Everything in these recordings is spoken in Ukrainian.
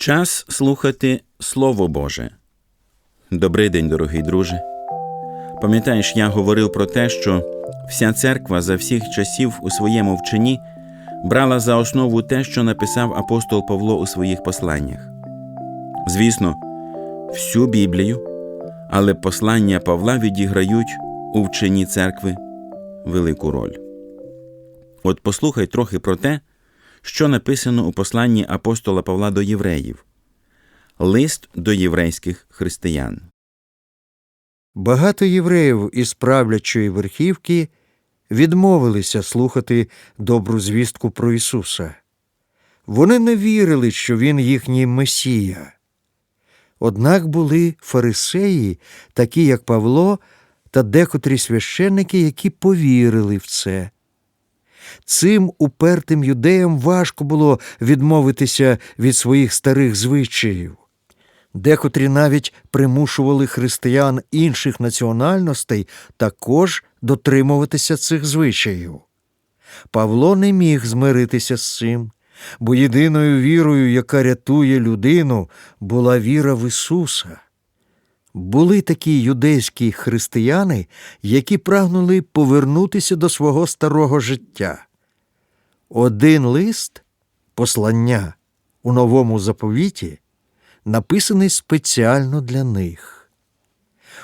Час слухати Слово Боже. Добрий день, дорогий друже. Пам'ятаєш, я говорив про те, що вся церква за всіх часів у своєму вченні брала за основу те, що написав апостол Павло у своїх посланнях. Звісно, всю Біблію, але послання Павла відіграють у вченні церкви велику роль. От послухай трохи про те, що написано у посланні апостола Павла до євреїв Лист до єврейських християн. Багато євреїв із правлячої верхівки відмовилися слухати добру звістку про Ісуса. Вони не вірили, що Він їхній Месія. Однак були фарисеї, такі як Павло, та декотрі священники, які повірили в це. Цим упертим юдеям важко було відмовитися від своїх старих звичаїв. Декотрі навіть примушували християн інших національностей також дотримуватися цих звичаїв. Павло не міг змиритися з цим, бо єдиною вірою, яка рятує людину, була віра в Ісуса. Були такі юдейські християни, які прагнули повернутися до свого старого життя. Один лист послання у новому заповіті написаний спеціально для них.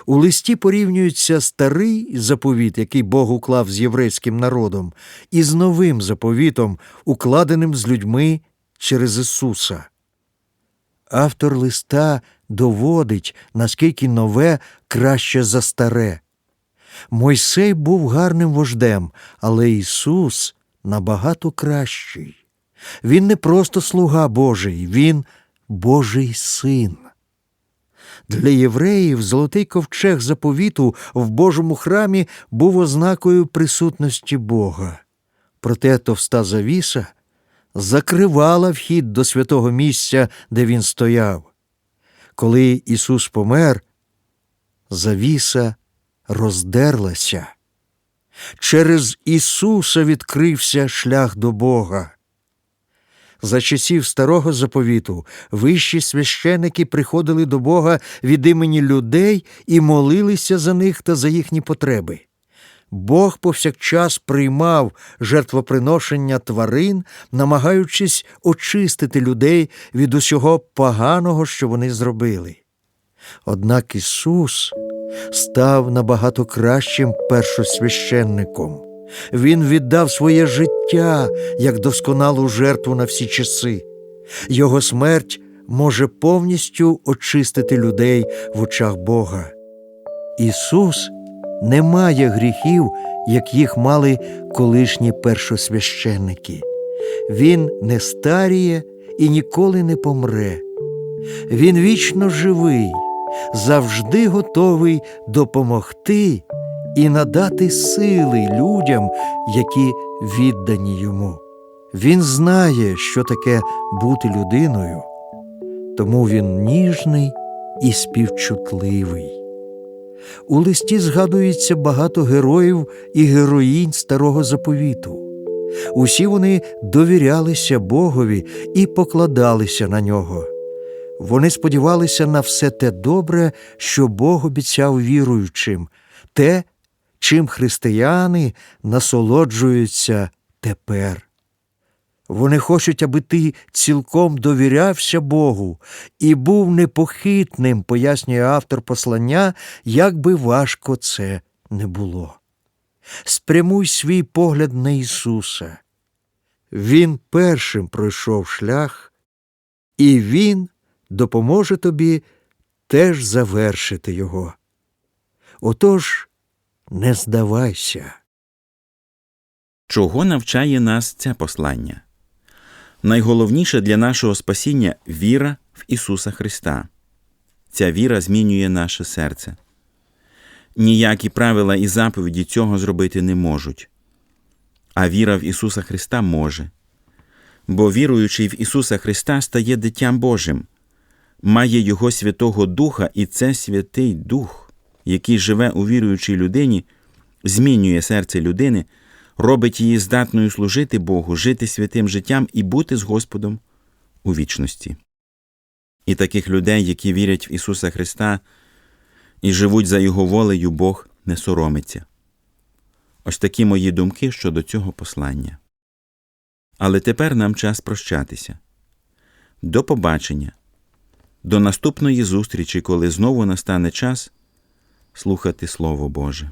У листі порівнюється старий заповіт, який Бог уклав з єврейським народом, із новим заповітом, укладеним з людьми через Ісуса. Автор листа доводить, наскільки нове краще за старе. Мойсей був гарним вождем, але Ісус набагато кращий. Він не просто слуга Божий, Він Божий син. Для євреїв золотий ковчег заповіту в Божому храмі був ознакою присутності Бога. Проте товста завіса закривала вхід до святого місця, де він стояв. Коли Ісус помер, завіса роздерлася. Через Ісуса відкрився шлях до Бога. За часів старого заповіту вищі священики приходили до Бога від імені людей і молилися за них та за їхні потреби. Бог повсякчас приймав жертвоприношення тварин, намагаючись очистити людей від усього поганого, що вони зробили. Однак Ісус став набагато кращим першосвященником. Він віддав своє життя як досконалу жертву на всі часи. Його смерть може повністю очистити людей в очах Бога. Ісус не має гріхів, як їх мали колишні першосвященники. Він не старіє і ніколи не помре. Він вічно живий, завжди готовий допомогти і надати сили людям, які віддані йому. Він знає, що таке бути людиною, тому він ніжний і співчутливий. У листі згадується багато героїв і героїнь старого заповіту. Усі вони довірялися Богові і покладалися на нього. Вони сподівалися на все те добре, що Бог обіцяв віруючим, те, чим християни насолоджуються тепер. Вони хочуть, аби ти цілком довірявся Богу і був непохитним, пояснює автор послання, як би важко це не було. Спрямуй свій погляд на Ісуса. Він першим пройшов шлях, і Він допоможе тобі теж завершити його. Отож, не здавайся. Чого навчає нас це послання? Найголовніше для нашого спасіння віра в Ісуса Христа. Ця віра змінює наше серце. Ніякі правила і заповіді цього зробити не можуть. А віра в Ісуса Христа може. Бо віруючий в Ісуса Христа стає дитям Божим, має Його Святого Духа, і це Святий Дух, який живе у віруючій людині, змінює серце людини, робить її здатною служити Богу, жити святим життям і бути з Господом у вічності. І таких людей, які вірять в Ісуса Христа і живуть за Його волею, Бог не соромиться. Ось такі мої думки щодо цього послання. Але тепер нам час прощатися. До побачення, до наступної зустрічі, коли знову настане час слухати Слово Боже.